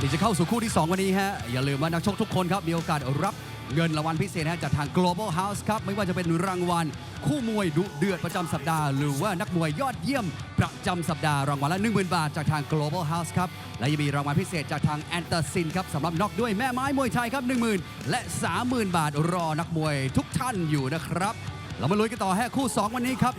อนที่จะเข้าสู่คู่ที่ 2 วันนี้ฮะ อย่าลืมว่านักชกทุกคนครับ มีโอกาสรับเงินรางวัลพิเศษฮะจากทาง global house ครับ ไม่ว่าจะเป็นรางวัล คู่มวยดุเดือดประจำสัปดาห์ หรือว่านักมวยยอดเยี่ยมประจำสัปดาห์รางวัลละ 10,000 บาทจากทาง global house ครับ และยังมีรางวัลพิเศษจากทางแอนตาซินครับสำหรับน็อกด้วยแม่ไม้มวยไทยครับ 10,000 และ 30,000 บาทรอนักมวยทุกท่านอยู่นะครับเรามาลุยกันต่อแห่คู่ 2 วันนี้ครับ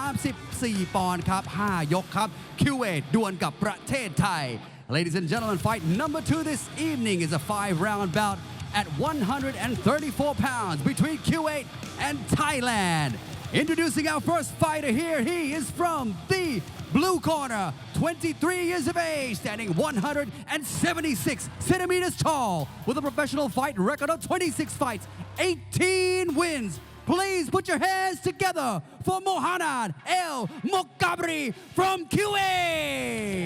134 ปอนด์ครับ 5 ยกครับ คิวเอดวลกับประเทศไทย Ladies and gentlemen, fight number two this evening is a five-round bout at 134 pounds between Kuwait and Thailand. Introducing our first fighter here, he is from the blue corner, 23 years of age, standing 176 centimeters tall, with a professional fight record of 26 fights, 18 wins. Please put your hands together for Mohanad El Mokabri from Kuwait.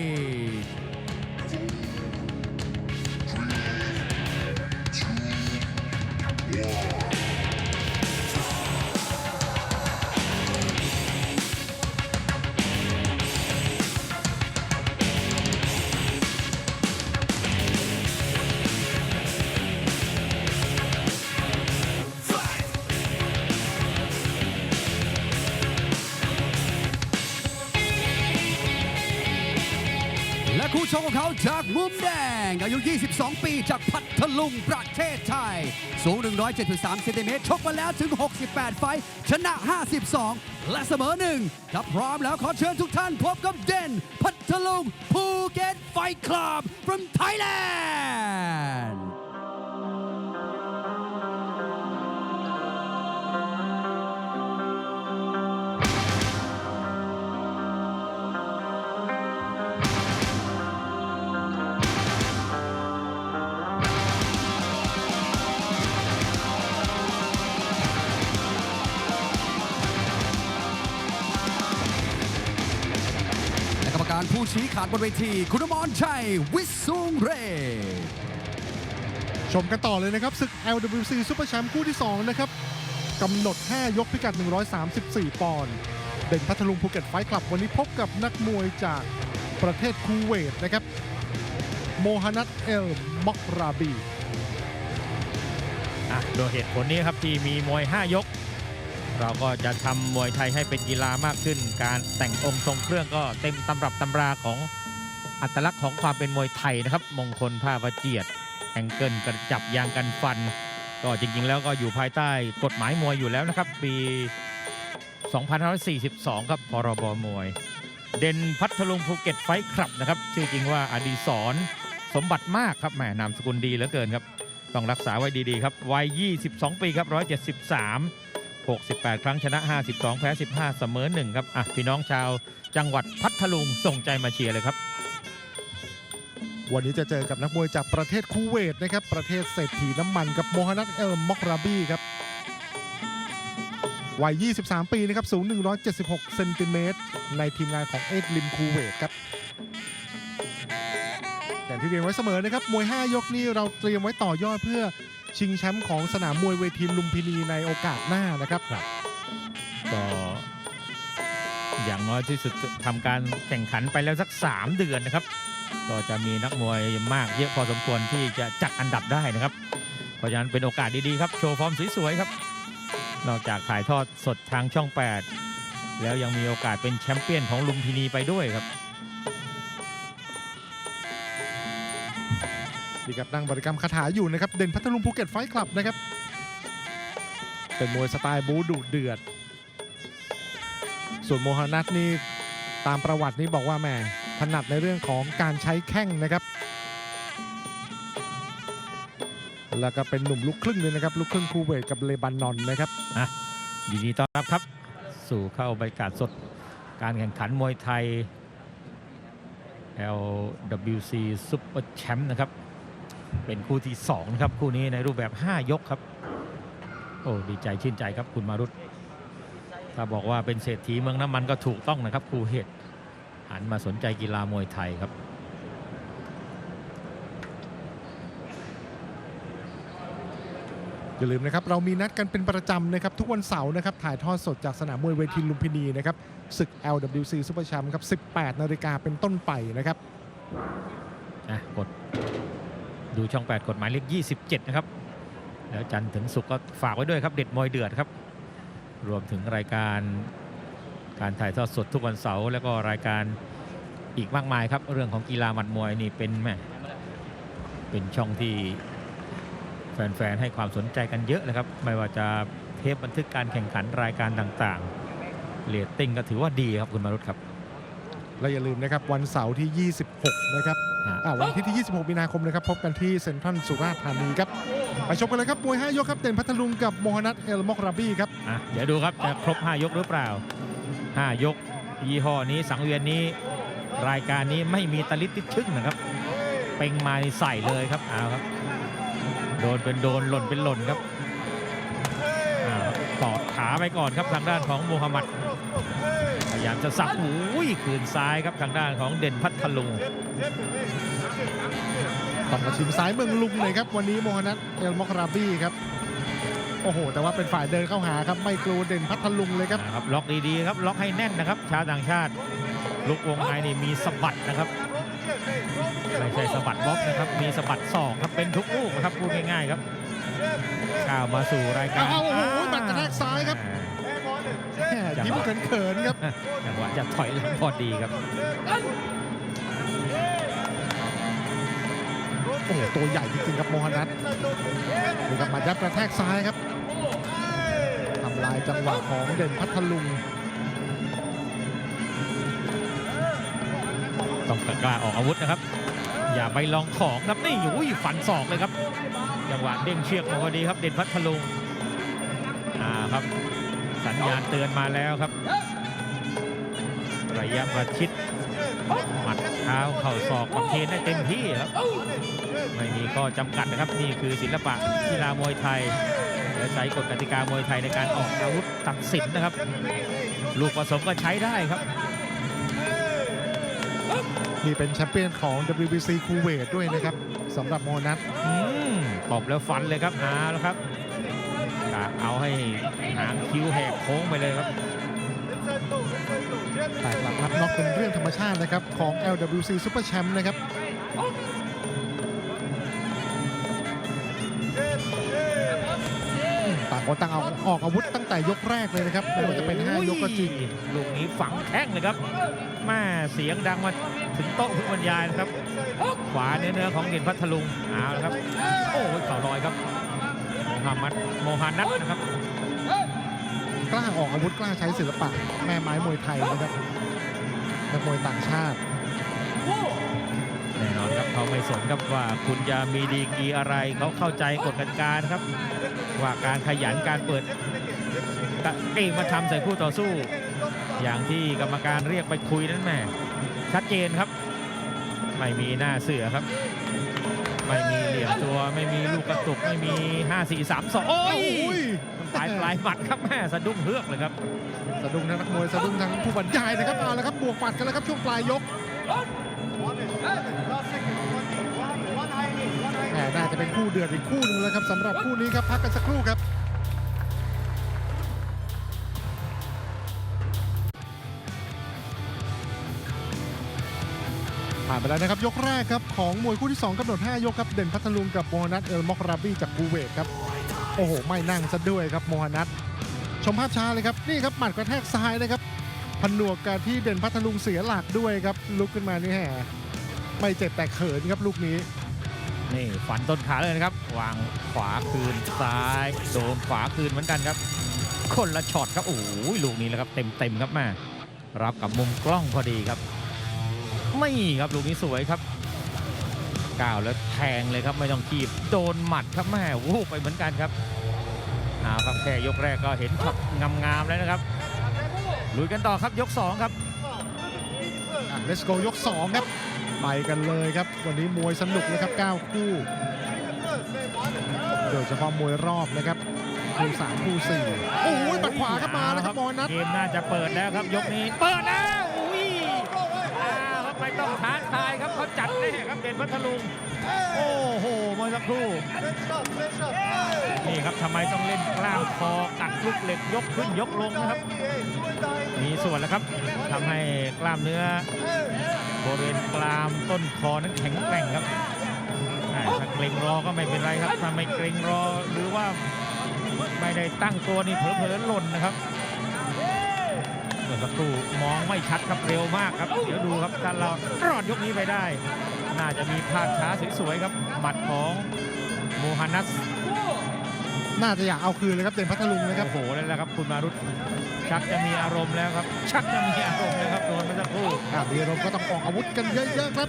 แจากมุมแดง อายุ 22 ปี จากพัทลุงประเทศไทย สูง 173เซนติเมตรชกมาแล้วถึง 68 ไฟชนะ 52 และเสมอหนึ่งถ้าพร้อมแล้วขอเชิญทุกท่านพบกับเด่น พัทลุงภูเก็ตไฟคลับ from Thailand ขาดบนเวที คุณอมรชัย วิสุงเรศชมกันต่อเลยนะครับศึก LWC ซุปเปอร์แชมป์คู่ที่ 2 นะครับกำหนด 5 ยกพิกัด 134 ปอนด์เด่นพัทลุงภูเก็ตไฟท์คลับ วันนี้พบกับนักมวยจากประเทศคูเวตนะครับ โมฮันัดเอลมอกราบีอะโดยเหตุผลนี้ครับที่มีมวย 5 ยก เราก็จะทำมวยไทยให้เป็นกีฬามากขึ้น การแต่งองค์ทรงเครื่องก็เต็มตำรับตำราของอัตลักษณ์ของความเป็นมวยไทยนะครับ มงคลผ้าประเจียดแองเกิลกระจับยางกันฟัน ก็จริง ๆ แล้วก็อยู่ภายใต้กฎหมายมวยอยู่แล้วนะครับ ปี 2542 ครับพรบมวย เด่นพัทลุงภูเก็ตไฟคลับนะครับ ชื่อจริงว่าอดีศรสมบัติมากครับแหมนามสกุลดีเหลือเกินครับ ต้องรักษาไว้ดีๆครับวัย 22 ปีครับ 173 68 ครั้งชนะ 52 แพ้ 15 เสมอ 1 ครับอะพี่น้องชาวจังหวัดพัทลุงส่งใจมาเชียร์เลยครับ วันนี้จะเจอกับนักมวยจากประเทศคูเวตนะครับ ประเทศเศรษฐีน้ำมันกับโมฮันัดเอลมมอกราบีครับ วัย 23 ปีนะครับ สูง 176 เซนติเมตร ในทีมงานของเอ็ดลิมคูเวตครับอย่างที่เรียนไว้เสมอนะครับ มวย 5 ยกนี้เราเตรียมไว้ต่อยอดเพื่อ ชิงแชมป์ของสนามมวยเวทีลุมพินีในโอกาสหน้านะครับก็อย่างน้อยที่สุดทำการแข่งขันไปแล้วสัก 3 เดือนนะครับ ก็จะมีนักมวยมากเยอะพอสมควรที่จะจัดอันดับได้นะครับ เพราะฉะนั้นเป็นโอกาสดีๆครับ โชว์ฟอร์มสวยๆครับ นอกจากถ่ายทอดสดทางช่อง 8 แล้วยังมีโอกาสเป็นแชมเปี้ยนของลุมพินีไปด้วยครับ นี่ครับนั่งบริกรรมคาถาอยู่นะครับเด่นพัทลุงภูเก็ตไฟคลับนะครับ เป็นมวยสไตล์บูดุเดือด ส่วนโมฮานัทนี่ตามประวัตินี่บอกว่าแหม่ถนัดในเรื่องของการใช้แข้งนะครับ แล้วก็เป็นหนุ่มลูกครึ่งเลยนะครับลูกครึ่งคูเวตกับเลบานอนนะครับยินดีต้อนรับครับ สู่เข้าบรรยากาศสดการแข่งขันมวยไทย LWC Super Champ นะครับ เป็นคู่ที่2นะครับคู่นี้ในรูปแบบ 5 ยกครับ โอ้ดีใจชื่นใจครับคุณมารุตถ้าบอกว่าเป็นเศรษฐีเมืองน้ำมันก็ถูกต้องนะครับครูเหตุหันมาสนใจกีฬามวยไทยครับอย่าลืมนะครับเรามีนัดกันเป็นประจำนะครับทุกวันเสาร์นะครับถ่ายทอดสดจากสนามมวยเวทีลุมพินีนะครับศึก LWC Super Champ ครับ 18 นาฬิกาเป็นต้นไปนะครับนะกด ดูช่อง 8กฎหมายเลข27 นะครับ แล้วจันถึงศุกก็ฝากไว้ด้วยครับ เด็ดมวยเดือดครับ รวมถึงรายการการถ่ายทอดสดทุกวันเสาร์แล้วก็รายการอีกมากมายครับ เรื่องของกีฬาหมัดมวยนี่เป็นแม่เป็นช่องที่แฟนๆให้ความสนใจกันเยอะนะครับ ไม่ว่าจะเทปบันทึกการแข่งขันรายการต่างๆเรตติ้งก็ถือว่าดีครับคุณมารุตครับ และอย่าลืมนะครับวันเสาร์ที่ 26 นะครับฮะอ่าวันอาที่ที่ 26 มีนาคมนะครับพบกันที่เซ็นทรัลสุราษฎร์ธานีครับไปชมกันเลยครับมวย5ยกครับเด่นพัทลุงกับโมฮนัทเอลมอกราบีครับอะเดี๋ยวดูครับจะครบ 5 ยกหรือเปล่า 5 ยกยี่ห้อนี้สังเวียนนี้ รายการนี้ไม่มีตะลิดติดชึ่งนะครับเป่งมานี่ใส่เลยครับเอาครับ โดนเป็นโดนหล่นเป็นหล่นครับอ้าวตอด ขาไปก่อนครับทางด้านของมูฮัมหมัดพยายามจะสับหูยคืนซ้ายครับทางด้านของเด่นพัทลุงต้องมาชิมซ้ายเมืองลุงเลยครับวันนี้โมฮนัทเอลมอกราบีครับโอ้โห แต่ว่าเป็นฝ่ายเดินเข้าหาครับไม่กลัวเด่นพัทลุงเลยครับนะครับ ล็อกดีๆครับล็อกให้แน่นนะครับ ชาวต่างชาติลุกวงในนี่มีสะบัดนะครับไม่ใช่สะบัดบล็อกนะครับ มีสะบัดศอกครับเป็นทุกลูกนะครับพูดง่ายๆครับ ก้าวมาสู่รายการอ้าวโอ้โหบัตรกระแทกซ้ายครับอ่าแหม่ยิ้มเขินๆครับจังหวะจะถอยหลังพอดีครับโอ้โหตัวใหญ่จริงๆครับโมฮนัทนี่ครับมายับกระแทกซ้ายครับทำลายจังหวะของเด่นพัทลุงต้องกล้าออกอาวุธนะครับ อย่าไปลองของครับนี่อุ้ยฝันศอกเลยครับจังหวะเด้งเชือกมาพอดีครับเด่นพัทลุงอ่าครับ สัญญาณเตือนมาแล้วครับ ระยะประชิดหมัดเท้าเข่าศอกประเคนได้เต็มที่ครับ ไม่มีข้อจำกัดนะครับนี่คือศิลปะกีฬามวยไทยและใช้กฎกติกามวยไทยในการออกอาวุธตัดสินนะครับ ลูกผสมก็ใช้ได้ครับ นี่เป็นแชมเปี้ยนของ WBC คูเวตด้วยนะครับสำหรับโมนัทอืมตบแล้วฟันเลยครับเอาแล้วครับกะเอาให้หางคิ้วแหกโค้งไปเลยครับแต่หลักรับน็อกเป็นเรื่องธรรมชาตินะครับของ LWC Super Champ นะครับ อืมต่างคนต่างเอาออกอาวุธตั้งแต่ยกแรกเลยนะครับไม่ว่าจะเป็น5ยกก็จริงลูกนี้ฝังแข้งเลยครับแม่เสียงดังมาถึงโต๊ะผู้บรรยายนะครับ ขวาเนื้อเนื้อของเด่นพัทลุงเอาละครับ โอ้ยเข่าลอยครับโมฮัมหมัดโมฮานัทนะครับ กล้าออกอาวุธกล้าใช้ศิลปะ แม่ไม้มวยไทยนะครับนักมวยต่างชาติแน่นอนครับเขาไม่สนครับว่าคุณจะมีดีกรีอะไรเขาเข้าใจกฎกติกานะครับ ว่าการขยันการเปิดตะเองมาทำใส่คู่ต่อสู้ อย่างที่กรรมการเรียกไปคุยนั้นแหม่ชัดเจนครับ ไม่มีหน้าเสือครับ ไม่มีเหลี่ยมตัวไม่มีลูกกระตุกไม่มี 5 4 3 2โอ้ยโอ้ยปลายปลายหมัดครับแม่สะดุ้งเฮือกเลยครับ สะดุ้งทั้งนักมวยสะดุ้งทั้งผู้บรรยายนะครับเอาละครับบวกปัดกันแล้วครับช่วงปลายยกแหม น่าจะเป็นคู่เดือดอีกคู่หนึงแล้วครับสำหรับคู่นี้ครับพักกันสักครู่ครับ ผ่านไปแล้วนะครับยกแรกครับของมวยคู่ที่ 2กำหนด 5 ยกครับ เด่นพัทลุงกับโมฮันัทเอลมอกราบี้จากกูเวตครับ โอ้โห ไม่นั่งซะด้วยครับโมฮันัทชมภาพช้าเลยครับ นี่ครับหมัดกระแทกซ้ายนะครับผนวกการที่เด่นพัทลุงเสียหลักด้วยครับ ลุกขึ้นมานี่แหมไม่เจ็บแต่เขินครับลูกนี้ นี่ฝันต้นขาเลยนะครับ วางขวาคืนซ้ายโดนขวาคืนเหมือนกันครับ คนละช็อตครับโอ้โหลูกนี้แหละครับเต็มเต็มๆครับแม่รับกับมุมกล้องพอดีครับ ไม่ครับลูกนี้สวยครับก้าวแล้วแทงเลยครับไม่ต้องขีบโดนหมัดครับแม่วูบไปเหมือนกันครับเอาครับแค่ยกแรกก็เห็นช็อตงามๆแล้วนะครับลุยกันต่อครับยกสองครับอะ let's go ยก 2 ครับ ไปกันเลยครับ วันนี้มวยสนุกเลยครับ 9 คู่ โดยเฉพาะมวยรอบนะครับคู่3คู่4โอ้ยบัดขวาครับมาแล้วครับโมนัทเกมน่าจะเปิดแล้วครับยกนี้ เปิดแล้วอุ้ยอ้าวครับไม่ต้องท้าทายครับเขาจัดแน่ครับเด่นพัทลุงโอ้โหเมื่อสักครู่นี่ครับทำไมต้องเล่นกล้ามคอกัดลูกเหล็กยกขึ้นยกลงนะครับ มีส่วนแล้วครับทำให้กล้ามเนื้อ บริเวณกรามต้นคอนั้นแข็งแกร่งครับถ้าเกรงรอก็ไม่เป็นไรครับถ้าไม่เกรงรอหรือว่าไม่ได้ตั้งตัวนี่เผลอๆหล่นนะครับเมื่อสักครู่มองไม่ชัดครับเร็วมากครับ เดี๋ยวดูครับถ้าเรารอดยกนี้ไปได้ น่าจะมีภาพช้าสวยๆครับหมัดของโมฮันนัส น่าจะอยากเอาคืนเลยครับเด่นพัทลุงนะครับโอ้โหนั่นแหละครับคุณมารุตชักจะมีอารมณ์แล้วครับ ชักจะมีอารมณ์แล้วครับโดนเมื่อสักครู่อ่ามีอารมณ์ก็ต้องออกอาวุธกันเยอะๆครับ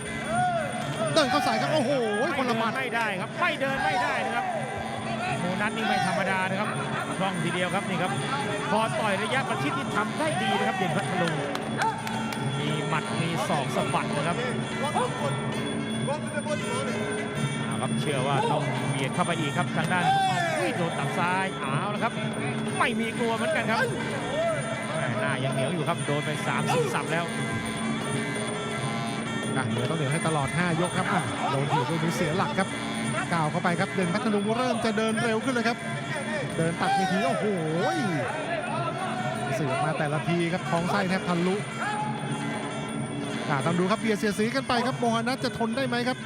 เดินเข้าใส่ครับโอ้โหคนละหมัดไม่ได้ครับไม่เดินไม่ได้นะครับโมนัสนี่ไม่ธรรมดานะครับคล่องทีเดียวครับนี่ครับพอต่อยระยะประชิดนี่ทำได้ดีนะครับเด่นพัทลุงมีหมัดมีศอกสะบัดนะครับเอาครับเชื่อว่าต้องเบียดเข้าไปอีกครับทางด้านของอ้อมอุ้ย โดนตัดซ้ายเอาแล้วครับ ไม่มีกลัวเหมือนกันครับแม่หน้ายังเหนียวอยู่ครับโดนไป3ามสี่สับแล้วอะเดี๋ยวต้องเหนียวให้ตลอด 5 ยกครับอะโดนถีบด้วยมือเสียหลักครับก้าวเข้าไปครับเด่นพัทลุงเริ่มจะเดินเร็วขึ้นเลยครับ เดินตัดไปทีโอ้โหเสือกมาแต่ละทีครับท้องไส้แทบทะลุอะต้องดูครับเบียร์เสียดสีกันไปครับโมฮานัสจะทนได้ไหมครับ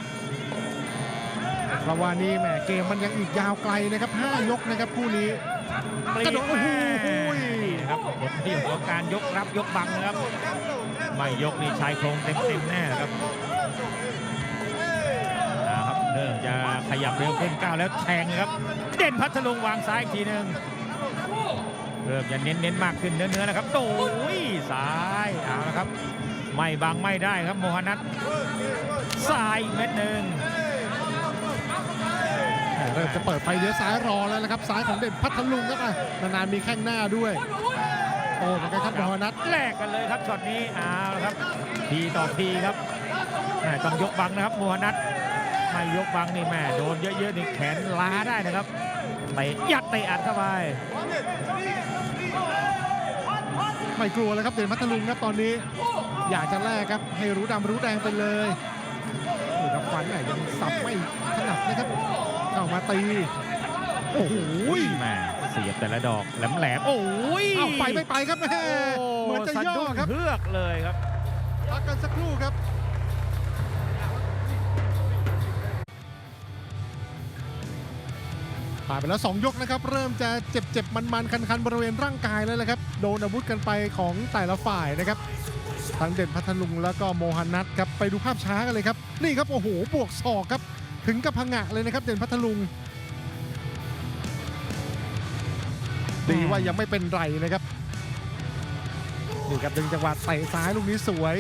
เพราะว่านี่แหมเกมมันยังอีกยาวไกลนะครับ 5 ยกนะครับคู่นี้กระโดดโอ้โหครับผลประโยชน์ของการยกรับยกบังนะครับ ไม่ยกนี่ชายโครงเต็มๆแน่ครับนะครับเริ่มจะขยับเร็วขึ้นก้าวแล้วแทงครับ เด่นพัทลุงวางซ้ายทีหนึ่งเริ่มจะเน้นๆมากขึ้นเนื้อๆนะครับโอ้ยซ้ายเอาละครับ ไม่บังไม่ได้ครับโมฮันัทซ้ายเม็ดหนึ่ง เริ่มจะเปิดไฟเลี้ยวซ้ายรอแล้วนะครับซ้ายของเด่นพัทลุงครับอะนานๆมีแข้งหน้าด้วยโอ้เหมือนกันครับโมฮานัสแลกกันเลยครับช็อตนี้เอาละครับทีต่อทีครับแม่ต้องยกบังนะครับโมฮันนัทไม่ยกบังนี่แม่โดนเยอะๆนี่แขนล้าได้นะครับเตะยัดเตะอัดเข้าไปไม่กลัวเลยครับเด่นพัทลุงครับตอนนี้อยากจะแลกครับให้รู้ดำรู้แดงไปเลยนี่ครับฟันไหนยังสับไม่ถนัดนะครับ เข้ามาตี โอ้โหแม่เสียบแต่ละดอกแหลมๆโอ้ยเอาไปไม่ไปครับแม่โอ้เหมือนจะย่อสดุ้งครับเฮือกเลยครับพักกันสักครู่ครับผ่านไปแล้ว 2 ยกนะครับ เริ่มจะเจ็บเจ็บๆมันๆ คันๆ บริเวณร่างกายแล้วละครับ โดนอาวุธกันไปของแต่ละฝ่ายนะครับทั้งเด่นพัทลุงแล้วก็โมฮันนัทครับ ไปดูภาพช้ากันเลยครับ นี่ครับ โอ้โห บวกศอกครับ ถึงกับพังงะเลยนะครับเด่นพัทลุง ดีว่ายังไม่เป็นไรนะครับนี่ครับดึงจังหวะเตะซ้ายลูกนี้สวย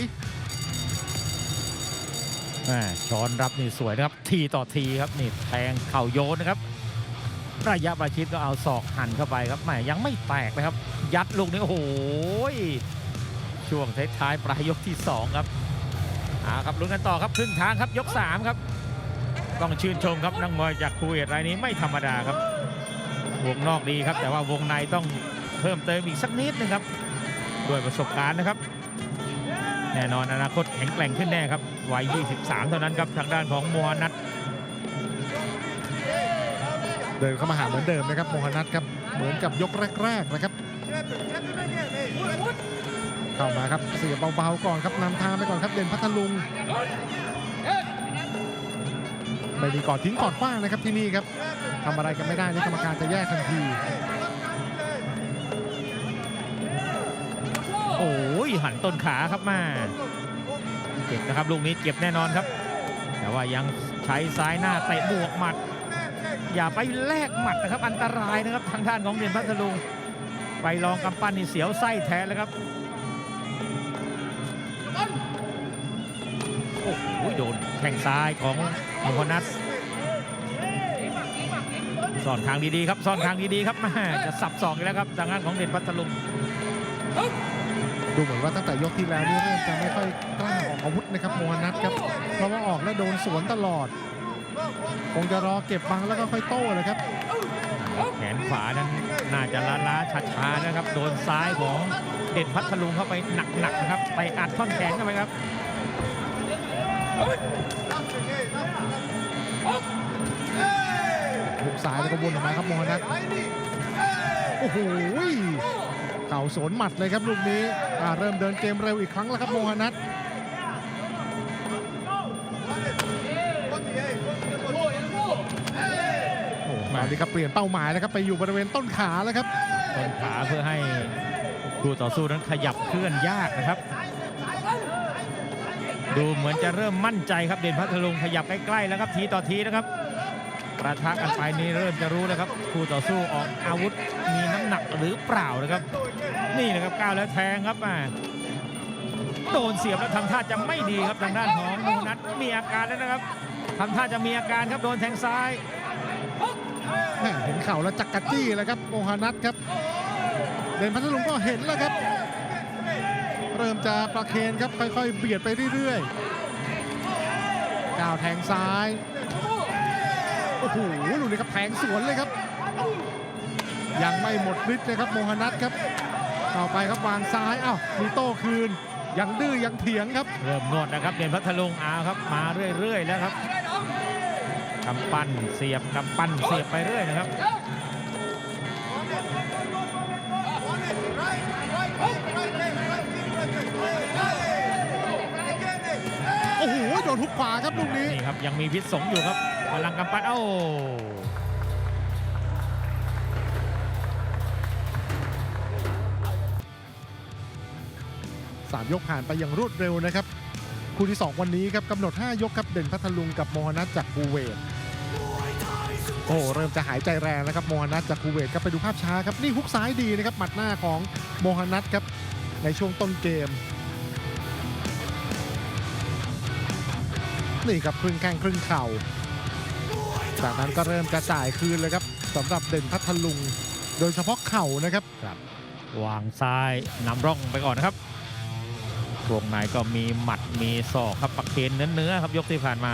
แม่ช้อนรับนี่สวยนะครับ ทีต่อทีครับนี่แทงเข่าโยนนะครับ ระยะประชิดก็เอาศอกหันเข้าไปครับแหมยังไม่แตกนะครับ ยัดลูกนี้โอ้โหช่วงท้ายๆปลายยกที่ 2 ครับเอาครับลุ้นกันต่อครับครึ่งทางครับยก 3 ครับ ต้องชื่นชมครับนักมวยจากคูเวตรายนี้ไม่ธรรมดาครับ วงนอกดีครับ แต่ว่าวงในต้องเพิ่มเติมอีกสักนิดนึงครับด้วยประสบการณ์นะครับ แน่นอนอนาคตแข็งแกร่งขึ้นแน่ครับวัย 23 เท่านั้นครับทางด้านของโมฮันนัทเดินเข้ามาหาเหมือนเดิมนะครับโมฮันนัทครับเหมือนกับยกแรกๆนะครับเข้ามาครับเสียเบาๆก่อนครับนำทางไปก่อนครับเด่นพัทลุง ไม่มีก่อนทิ้งก่อนฟ้างนะครับที่นี่ครับทำอะไรกันไม่ได้นี่กรรมการจะแยกทันที โอ้ยหันต้นขาครับมาเจ็บนะครับลูกนี้เจ็บแน่นอนครับ แต่ว่ายังใช้ซ้ายหน้าเตะบวกหมัด อย่าไปแลกหมัดนะครับ อันตรายนะครับทางด้านของเด่นพัทลุงไปลองกำปั้นนี่เสียวไส้แทนแล้วครับ โอ้โหโดนแข้งซ้ายของโมโคนัสซ่อนทางดีๆครับซ่อนทางดีๆครับแม่จะสับสองอีกแล้วครับทางด้านของเด่นพัทลุงดูเหมือนว่าตั้งแต่ยกที่แล้วนี่เริ่มจะไม่ค่อยกล้าออกอาวุธนะครับโมฮนัทครับเพราะว่าออกแล้วโดนสวนตลอด คงจะรอเก็บบังแล้วก็ค่อยโต้เลยครับ แขนขวานั้นน่าจะล้าล้าๆช้าๆนะครับ โดนซ้ายของเด่นพัทลุงเข้าไปหนักๆนะครับไปอัดท่อนแขนเข้าไปครับ หุกซ้ายแล้วก็วนออกมาครับมอนัทโอ้โหเข่าสนหมัดเลยครับลูกนี้เริ่มเดินเกมเร็วอีกครั้งแล้วครับโมฮานัทตอนนี้ครับเปลี่ยนเป้าหมายแล้วครับไปอยู่บริเวณต้นขาแล้วครับต้นขาเพื่อให้คู่ต่อสู้นั้นขยับเคลื่อนยากนะครับ ดูเหมือนจะเริ่มมั่นใจครับเด่นพัทลุงขยับใกล้ๆแล้วครับทีต่อทีนะครับประทะกันไปนี่เริ่มจะรู้แล้วครับคู่ต่อสู้ออกอาวุธมีน้ำหนักหรือเปล่านะครับ นี่นะครับก้าวแล้วแทงครับอ่าโดนเสียบแล้วทำท่าจะไม่ดีครับทางด้านของมูนัทมีอาการแล้วนะครับทำท่าจะมีอาการครับโดนแทงซ้ายเห็นเข่าแล้วจักกะจี้แล้วครับโมฮานัทครับเด่นพัทลุงก็เห็นแล้วครับ เริ่มจะประเคนครับค่อยๆเบียดไปเรื่อยๆก้าวแทงซ้ายโอ้โหลูกนี้ครับแทงสวนเลยครับ ยังไม่หมดฤทธิ์นะครับโมฮานัทครับต่อไปครับวางซ้ายอ้าวมีโต้คืน ยังดื้อยังเถียงครับ เริ่มนวดนะครับเด่นพัทลุงอาครับมาเรื่อยๆแล้วครับกำปั้นเสียบกำปั้นเสียบไปเรื่อยนะครับ โอ้โหโดนทุกขวาครับลูกนี้นี่ครับยังมีพิษสงอยู่ครับพลังกำปั้นเอ้าสามยกผ่านไปอย่างรวดเร็วนะครับ คู่ที่ 2 วันนี้ครับกำหนด 5 ยกครับ เด่นพัทลุงกับโมฮนัทจากคูเวตโอ้โหเริ่มจะหายใจแรงแล้วครับโมฮนัทจากคูเวตครับไปดูภาพช้าครับ นี่ฮุกซ้ายดีนะครับหมัดหน้าของโมฮนัทครับ ในช่วงต้นเกม นี่ครับครึ่งแข้งครึ่งเข่า จากนั้นก็เริ่มจะจ่ายคืนเลยครับสำหรับเด่นพัทลุง โดยเฉพาะเข่านะครับ วางซ้ายนำร่องไปก่อนนะครับวงในก็มีหมัดมีศอกครับปักเคนเนื้อๆครับยกที่ผ่านมา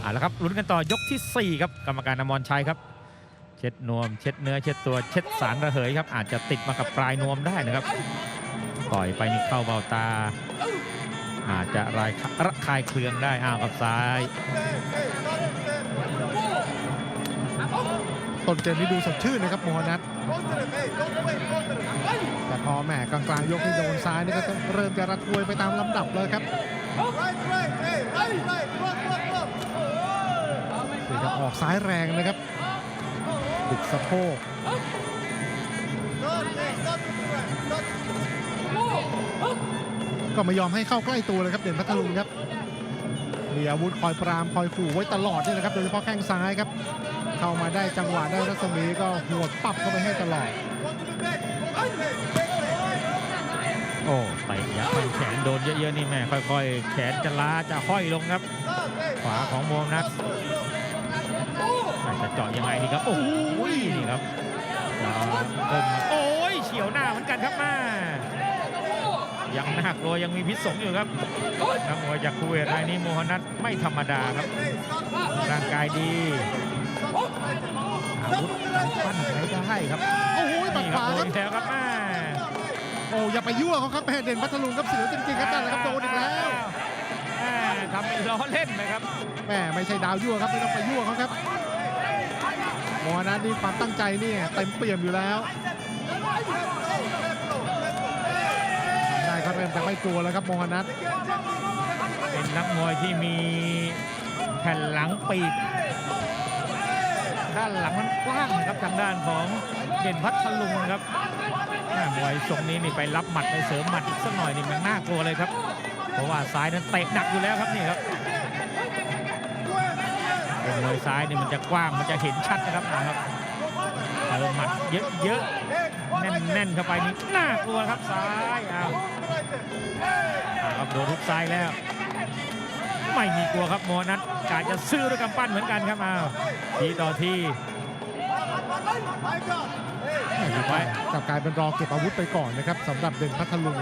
เอาละครับลุ้นกันต่อยกทีสี่4 ครับ กรรมการอมรชัยครับ ช็ดนวม เช็ดเนื้อเช็ดตัวเช็ดสารระเหยครับ อาจจะติดมากับปลายนวมได้นะครับต่อยไปนี่เข้าเบ้าตา อาจจะรายระคายเคืองได้อ้าวกับซ้าย ต้นเกมนี้ดูสดชื่นนะครับโมฮนัทแต่พอแหมกลางๆยกที่โดนซ้ายนี่ก็เริ่มจะระทวยไปตามลำดับเลยครับนี่ครับออกซ้ายแรงนะครับ บิดสะโพกก็ไม่ยอมให้เข้าใกล้ตัวเลยครับเด่นพัทลุงครับมีอาวุธคอยปรามคอยขู่ไว้ตลอดเนี่ยนะครับโดยเฉพาะแข้งซ้ายครับ เข้ามาได้จังหวะได้รัศมีก็หัวปับเข้าไปให้ตลอดโอ้เตะยับมันแขนโดนเยอะๆนี่แม่ค่อยๆ แขนจะล้าจะห้อยลงครับ ขวาของโมนัทจะ เจาะยังไงดีครับ โอ้ยนี่ครับจะก้มโอ้ยเฉียวหน้าเหมือนกันครับมายังน่ากลัวยังมีพิษสงอยู่ครับนักมวยจากคูเวตรายนี้โมฮนัทไม่ธรรมดาครับ ร่างกายดีอาวุธปั้นใช้ได้ครับ โอ้โหปัดนี่ขครับวาโดครับนแล้วครับมาโอ้อย่าไปยั่วเขาครับแม่เด่นพัทลุงครับเสือจริงๆครับนั่นแหละครับโดนอีกแล้วแม่ทำเป็นล้อเล่นนะครับแม่ไม่ใช่ดาวยั่วครับไม่ต้องไปยั่วเขาครับโมฮนัทนี่ความตั้งใจนี่เต็มเปี่ยมอยู่แล้วได้เขาเริ่มจะไม่กลัวแล้วครับมฮนัทเป็นนักมวยที่มีแผ่นหลังปีกด้านหลังมันกว้างนะครับทางด้านของเด่นพัทลุงนะครับมวยทรงนี้นี่ไปรับหมัดไปเสริมหมัดอีกสักหน่อยนี่มันน่ากลัวเลยครับ เพราะว่าซ้ายนั้นเตะหนักอยู่แล้วครับนี่ครับ มวยซ้ายนี่มันจะกว้างมันจะเห็นชัดนะครับนะครับเติมหมัดเยอะๆแน่นๆเข้าไปนี่น่ากลัวครับซ้ายอ้าวอ้าวครับโดนทุกซ้ายแล้ว ไม่มีกลัวครับโมนัทกาจะซื้อด้วยกำปั้นเหมือนกันครับอ้าวทีต่อทีกลับกลายเป็นรอเก็บอาวุธไปก่อนนะครับสำหรับเด่นพัทลุง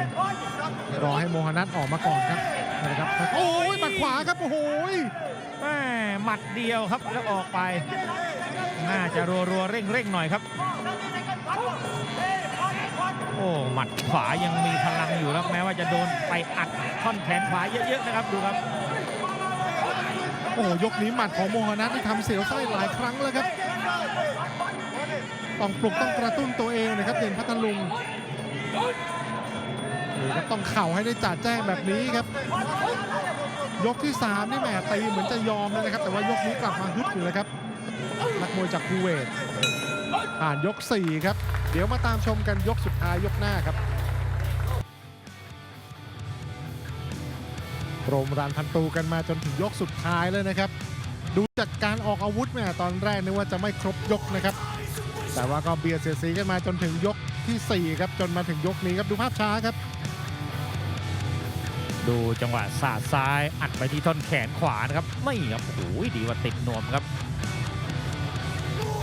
รอให้โมฮนัทออกมาก่อนครับนะครับโอ้ยปัดขวาครับโอ้โหมัดเดียวครับแล้วออกไป น่าจะรัวๆเร่งๆหน่อยครับ โอ้หมัดขวายังมีพลังอยู่ครับแม้ว่าจะโดนไปอัดท่อนแขนขวาเยอะๆนะครับดูครับโอ้โหยกนี้หมัดของโมฮนัทที่ทำเสียวไส้หลายครั้งแล้วครับต้องปลุกต้องกระตุ้นตัวเองนะครับเด่นพัทลุงครับต้องเข่าให้ได้จัดแจ้งแบบนี้ครับ ยกที่ 3 นี่แหมตีเหมือนจะยอมแล้วนะครับ แต่ว่ายกนี้กลับมาฮึดอยู่เลยครับนักมวยจากคูเวตผ่านยก 4 ครับ เดี๋ยวมาตามชมกันยกสุดท้ายยกหน้าครับโรมรันพันตูกันมาจนถึงยกสุดท้ายเลยนะครับ ดูจากการออกอาวุธแม่ตอนแรกนึกว่าจะไม่ครบยกนะครับ แต่ว่าก็เบียดเสียสีกันมาจนถึงยกทีสี่4 ครับ จนมาถึงยกนี้ครับดูภาพช้าครับ ดูจังหวะสาดซ้ายอัดไปที่ท่อนแขนขวานะครับ ไม่ครับโอ้โหดีว่าติดนวมครับ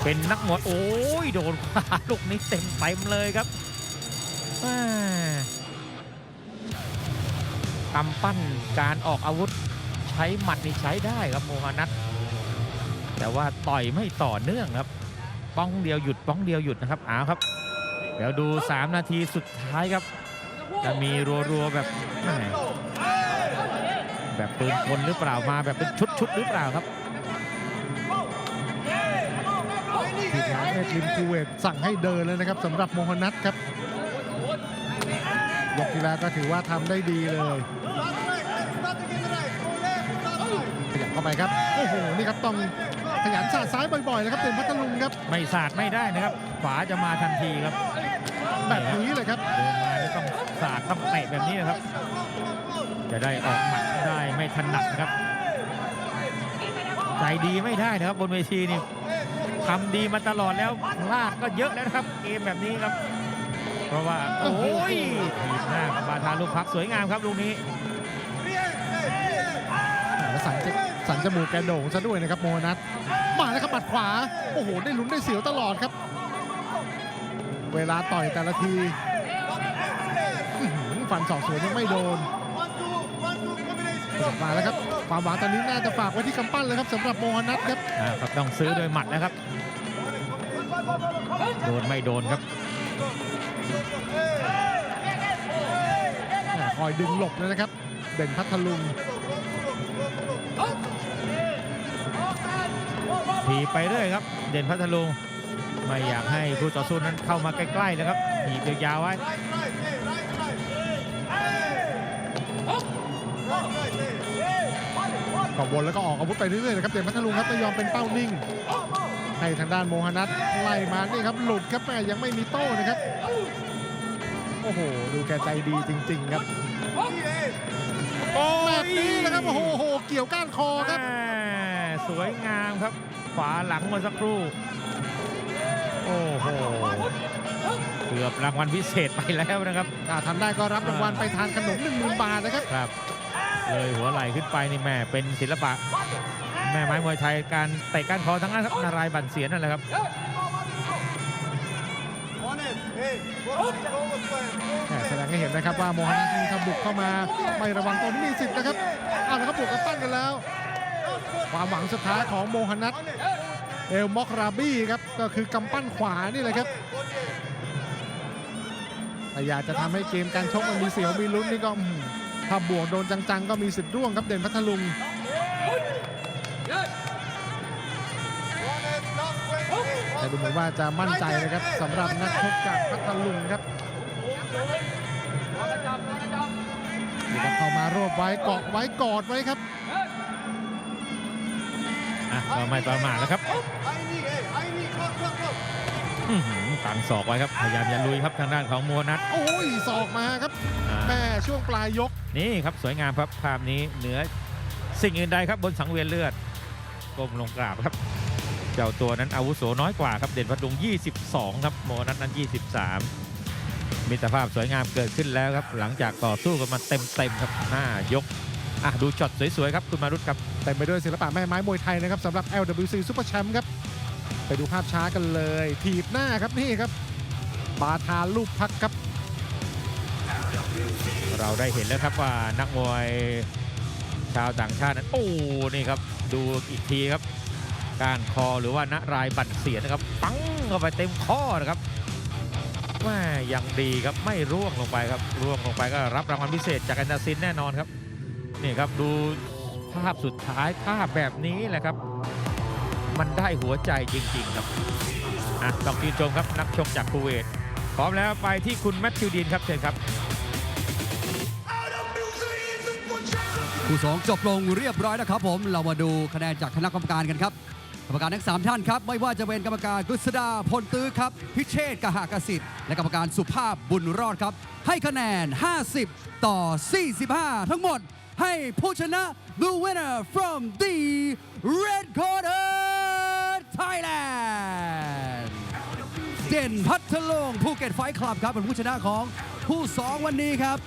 เป็นนักมวยโอ้ยโดนขวาลูกนี้เต็มเต็มเลยครับกำปั้นการออกอาวุธใช้หมัดนี่ใช้ได้ครับโมฮานัทแต่ว่าต่อยไม่ต่อเนื่องครับ ป้องเดียวหยุดป้องเดียวหยุดนะครับอาครับ เดี๋ยวดู 3 นาทีสุดท้ายครับ จะมีรัวๆแบบ แหม่แบบปืนกลหรือเปล่ามาแบบเป็นชุดๆหรือเปล่าครับทีมงานเมทลิมคูเวตสั่งให้เดินเลยนะครับสำหรับโมฮนัทครับยกที่แล้วก็ถือว่าทำได้ดีเลยขยับเข้าไปครับโอ้โหนี่ครับต้องขยันสาดซ้ายบ่อยๆนะครับเต็มพัทลุงครับไม่สาดไม่ได้นะครับ ขวาจะมาทันทีครับ แบบนี้เลยครับเดินมานี่ต้องสาดต้องเตะแบบนี้นะครับ จะได้ออกหมัด ไม่ถนัดนะครับใจดีไม่ได้นะครับบนเวทีนี่ทำดีมาตลอดแล้วพลาดก็เยอะแล้วนะครับ เกมแบบนี้ครับ เพราะว่าโอ้ยถีบหน้ากับาทาลูกพักสวยงามครับลูกนี้แล้วสันจะสันจมูกแกโด่งซะด้วยนะครับโมนัทมาแล้วครับหมัดขวา โอ้โห ได้ลุ้นได้เสียวตลอดครับ เวลาต่อยแต่ละทีอื้อหือฟันสองสวนยังไม่โดน มาแล้วครับความหวังตอนนี้น่าจะฝากไว้ที่กำปั้นเลยครับสำหรับโมฮนัทครับอ่าครับต้องซื้อโดยหมัดนะครับ โดนไม่โดนครับคอยดึงหลบเลยนะครับเด่นพัทลุงถีบไปเรื่อยครับ เด่นพัทลุงไม่อยากให้คู่ต่อสู้นั้นเข้ามาใกล้ๆเลยครับถีบยาวๆไว้ ก็วนแล้วก็ออกอาวุธไปเรื่อยๆนะครับเด่นพัทลุงครับไม่ยอมเป็นเป้านิ่ง ให้ทางด้านโมฮนัทไล่มานี่ครับหลุดครับแม่ยังไม่มีโต้นะครับ โอ้โห ดูแกใจดีจริง ๆ ครับแบบนี้นะครับโอ้โหเกี่ยวก้านคอครับแม่สวยงามครับขวาหลังเมื่อสักครู่โอ้โหเกือบรางวัลพิเศษไปแล้วนะครับถ้าทำได้ก็รับรางวัลไปทานขนม1 0,000บาทนะครับครับ เลยหัวไหล่ขึ้นไปนี่แม่เป็นศิลปะ แม่ไม้มวยไทยการเตะก้านคอทั้งนั้นครับนารายบันเสียนนั่นแหละครับแม่แสดงให้เห็นนะครับว่าโมฮนัทนี่ถ้าบุกเข้ามาไม่ระวังตัวนี่มีสิทธิ์นะครับเอาละครับบุกกันปั้นกันแล้ว ความหวังสุดท้ายของโมฮันัทเอลมอกราบี้ครับก็คือกำปั้นขวานี่แหละครับแต่อยากจะทำให้เกมการชกมันมีเสียวมีลุ้นนี่ก็ ถ้าบวกโดนจังๆ ก็มีสิทธิ์ร่วงครับเด่นพัทลุงแต่ดูเหมือนว่าจะมั่นใจนะครับสำหรับนักชกจากพัทลุงครับนี่ครับเข้ามารวบไว้เกาะไว้กอดไว้ครับอะก็ไม่ประมาทแล้วครับ อื้อหือตังศอกไว้ครับ พยายามจะลุยครับทางด้านของโมนัทโอ้ยศอกมาครับอ่าแม่ช่วงปลายยกนี่ครับสวยงามครับภาพนี้เหนือสิ่งอื่นใดครับบนสังเวียนเลือดก้มลงกราบครับ เจ้าตัวนั้นอาวุโสน้อยกว่าครับเด่นพัดลุง 22 ครับโมนัทนั้น 23 มิตรภาพสวยงามเกิดขึ้นแล้วครับ หลังจากต่อสู้กันมาเต็มๆครับ5ยกอะดูช็อตสวยๆครับคุณมารุตครับเต็มไปด้วยศิลปะแม่ไม้มวยไทยนะครับสำหรับ LWC Super Champ ครับ ไปดูภาพช้ากันเลย ถีบหน้าครับนี่ครับบาทาลูกพักครับ เราได้เห็นแล้วครับว่านักมวยชาวต่างชาตินั้นโอ้นี่ครับ ดูอีกทีครับ การคอหรือว่าณรายบัตรเสียนะครับ ปังเข้าไปเต็มข้อนะครับแม่ยังดีครับไม่ร่วงลงไปครับร่วงลงไปก็รับรางวัลพิเศษจากอันดาซินแน่นอนครับนี่ครับดูภาพสุดท้ายภาพแบบนี้แหละครับ มันได้หัวใจจริง ๆ ครับอะต้องชื่นชมครับนักชกจากคูเวตพร้อมแล้วไปที่คุณแมทธิวดีนครับเชิญครับคู่สองจบลงเรียบร้อยนะครับผม เรามาดูคะแนนจากคณะกรรมการกันครับกรรมการทั้ง 3 ท่านครับ ไม่ว่าจะเป็นกรรมการกฤษดาพลตื้อครับ พิเชษกหากสิทธิ์และกรรมการสุภาพบุญรอดครับ ให้คะแนน 50 ต่อ 45 ทั้งหมดให้ผู้ชนะ the winner from the red corner Thailand เด่นพัทลงภูเก็ตไฟคลับครับเป็นผู้ชนะของผู้สองวันนี้ครับ